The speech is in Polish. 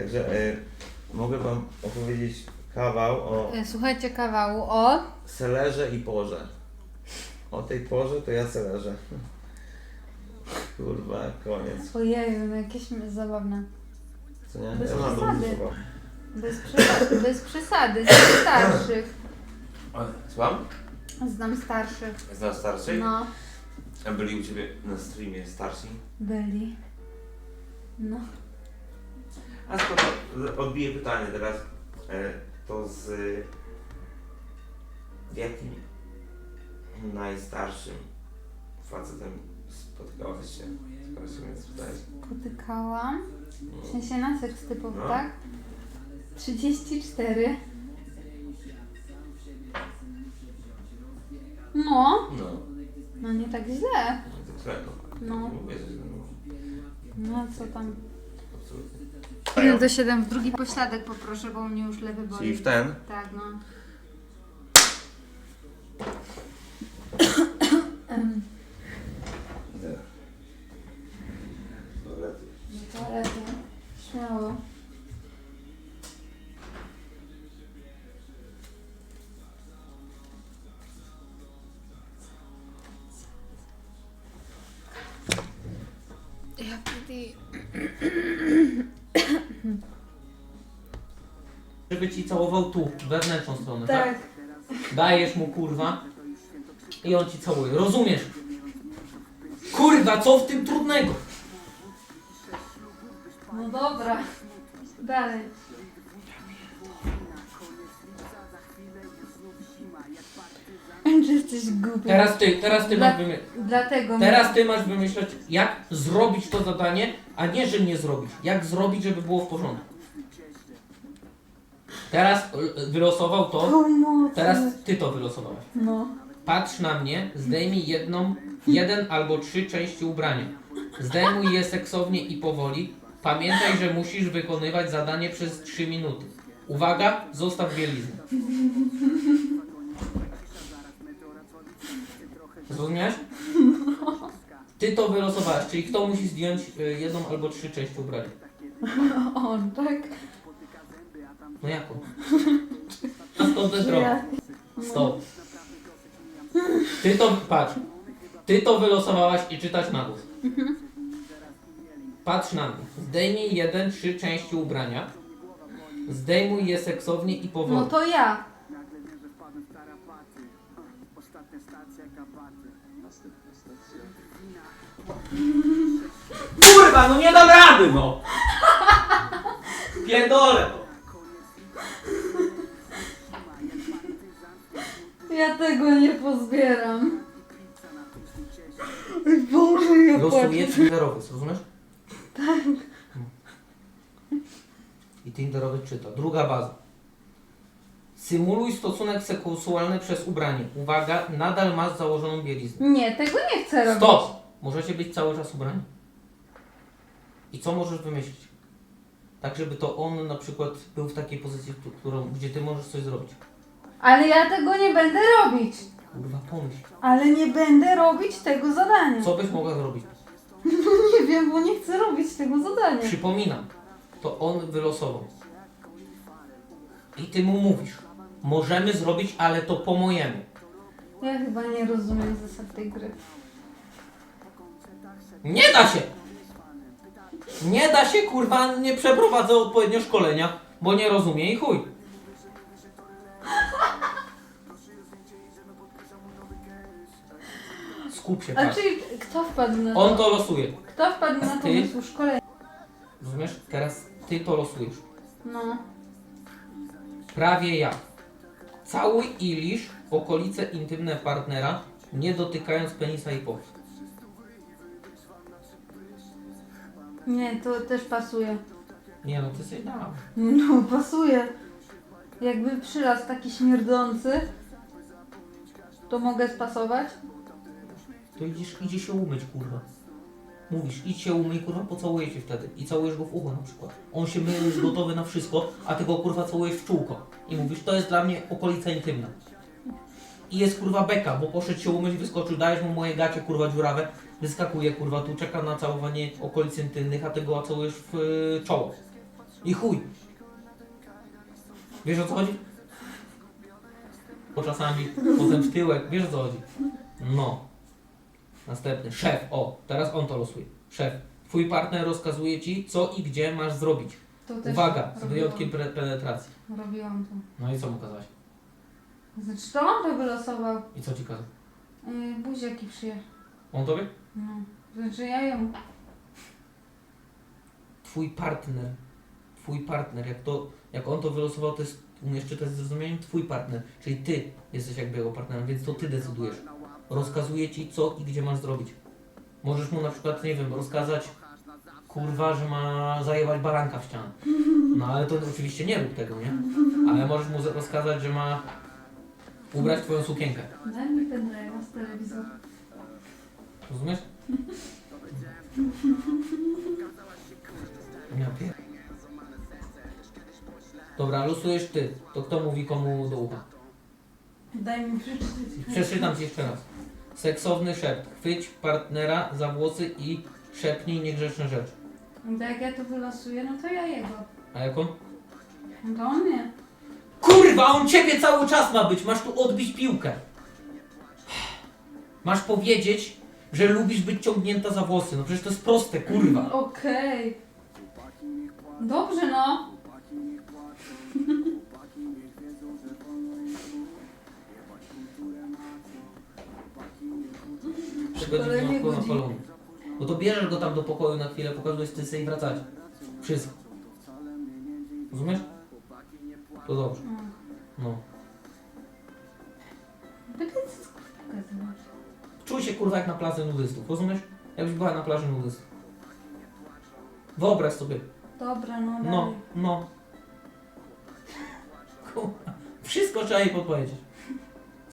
Także e, mogę wam opowiedzieć kawał o E, Słuchajcie kawału o... selerze i porze. O tej porze to ja selerze. Kurwa, koniec. Ojeju, no jakieś zabawne. Co nie? Bez ja mam przesady. dużo. Bez przesady, bez przesady. Znam starszych. Słucham? Znam starszych. Znasz starszych? No, A byli u Ciebie na streamie starsi? byli. No. A skoro odbiję pytanie teraz, e, to z jakim najstarszym facetem spotykałaś się? Skoro się mnie spytałeś. Spotykałam. W sensie na seks typowy, No. tak? 34. No, No, no nie tak źle. no. No. No, No co tam? absolutnie. 1 do 7 w drugi pośladek poproszę, bo mnie już lewy boli. Czyli w ten? Tak, no. Żeby ci całował tu, wewnętrzną stronę, Tak. tak? Dajesz mu kurwa i on ci całuje. Rozumiesz? Kurwa, co w tym trudnego? No dobra. Dalej. Czy jesteś głupi? Teraz ty, teraz ty Dla- masz wymyśleć. Dlatego... Teraz ty masz wymyśleć, jak zrobić to zadanie, a nie, że nie zrobić. Jak zrobić, żeby było w porządku. Teraz y, wylosował to, Pomocy. teraz ty to wylosowałeś. No. Patrz na mnie, zdejmij jedną, jeden albo trzy części ubrania. Zdejmuj je seksownie i powoli. Pamiętaj, że musisz wykonywać zadanie przez 3 minuty. Uwaga, zostaw bieliznę. Zrozumiałeś? Ty to wylosowałeś, czyli kto musi zdjąć y, jedną albo trzy części ubrania? On, tak? No jaką? Stop the drop. Ja... Stop. Ty to, patrz. Ty to wylosowałaś i czytasz na głos. Patrz na mnie. Zdejmij jeden, trzy części ubrania. Zdejmuj je seksownie i powoli. No to ja. Kurwa, no nie dam rady, no! Pierdolę to. Ja tego nie pozbieram. Oj Boże, ja Losuję płaczę. Tinderowiec, rozumiesz? Tak. I Tinderowiec czyta. Druga baza. Symuluj stosunek seksualny przez ubranie. Uwaga, nadal masz założoną bieliznę. Nie, tego nie chcę robić. Stop! Możecie być cały czas ubrani. I co możesz wymyślić? Tak, żeby to on na przykład był w takiej pozycji, w którą, gdzie ty możesz coś zrobić. Ale ja tego nie będę robić. Kurwa, pomyśl. Ale nie będę robić tego zadania. Co byś mogła zrobić? Nie wiem, bo nie chcę robić tego zadania. Przypominam, to on wylosował. I ty mu mówisz, możemy zrobić, ale to po mojemu. Ja chyba nie rozumiem zasad tej gry. Nie da się! Nie da się, kurwa, nie przeprowadzę odpowiednio szkolenia, bo nie rozumie i chuj. Skup się, A patrz. czyli kto wpadł na to? On to losuje. Kto wpadł na Ty? pomysł szkolenia? Rozumiesz? Teraz ty to losujesz. No. Prawie jak. Całuj i lisz okolice intymne partnera, nie dotykając penisa i pochwy. Nie, to też pasuje. Nie no, ty sobie dałam. No, pasuje. Jakby przylas taki śmierdzący, to mogę spasować? To idziesz, idzie się umyć, kurwa. Mówisz, idź się umyj, kurwa, pocałuję cię wtedy. I całujesz go w ucho na przykład. On się myje, jest gotowy na wszystko, a ty go, kurwa, całujesz w czółko. I mówisz, to jest dla mnie okolica intymna. I jest, kurwa, beka, bo poszedł się umyć, wyskoczył, dajesz mu moje gacie, kurwa, dziurawe, wyskakuje, kurwa, tu czeka na całowanie okolic intymnych, a ty go całujesz w y, czoło. I chuj. Wiesz o co chodzi? Po czasami, potem w tyłek, wiesz o co chodzi? No. Następny, szef, o, teraz on to losuje. Szef, twój partner rozkazuje ci, co i gdzie masz zrobić. To też Uwaga, z robiłam. wyjątkiem pre- penetracji. Robiłam to. No i co mu kazałeś? Znaczy to on to wylosował. I co ci kazał? Yy, buziaki przyjechał. On tobie? No. Znaczy ja ją. Twój partner. Twój partner, jak to, jak on to wylosował, to jest, umiesz czytać ze zrozumieniem, twój partner. Czyli ty jesteś jakby jego partnerem, więc to ty decydujesz. Rozkazuje ci, co i gdzie masz zrobić. Możesz mu na przykład, nie wiem, rozkazać, kurwa, że ma zajebać baranka w ścianę. No ale to oczywiście nie rób tego, nie? Ale możesz mu za- rozkazać, że ma ubrać twoją sukienkę. Daj mi pendrive'a z telewizor. Rozumiesz? Ja pier... Dobra, losujesz ty. To kto mówi komu do ucha? Daj mi przeczytać. Przeczytam ci jeszcze raz. Seksowny szept. Chwyć partnera za włosy i szepnij niegrzeczne rzeczy. No to jak ja to wylosuję, no to ja jego. A jak on? No to on nie. Kurwa, on ciebie cały czas ma być. Masz tu odbić piłkę. Masz powiedzieć, że lubisz być ciągnięta za włosy. No przecież to jest proste, kurwa. Okej. Dobrze no. Nie wyjątkowo na to bierzesz go tam do pokoju na chwilę, pokazujesz tyce i wracacie. Wszystko. Rozumiesz? To dobrze. No. No. Czuj się kurwa jak na plaży nudystów, rozumiesz? Jakbyś była na plaży nudystów. Wyobraź sobie. Dobra, no dalej. No, no. Kurwa. Wszystko trzeba jej podpowiedzieć.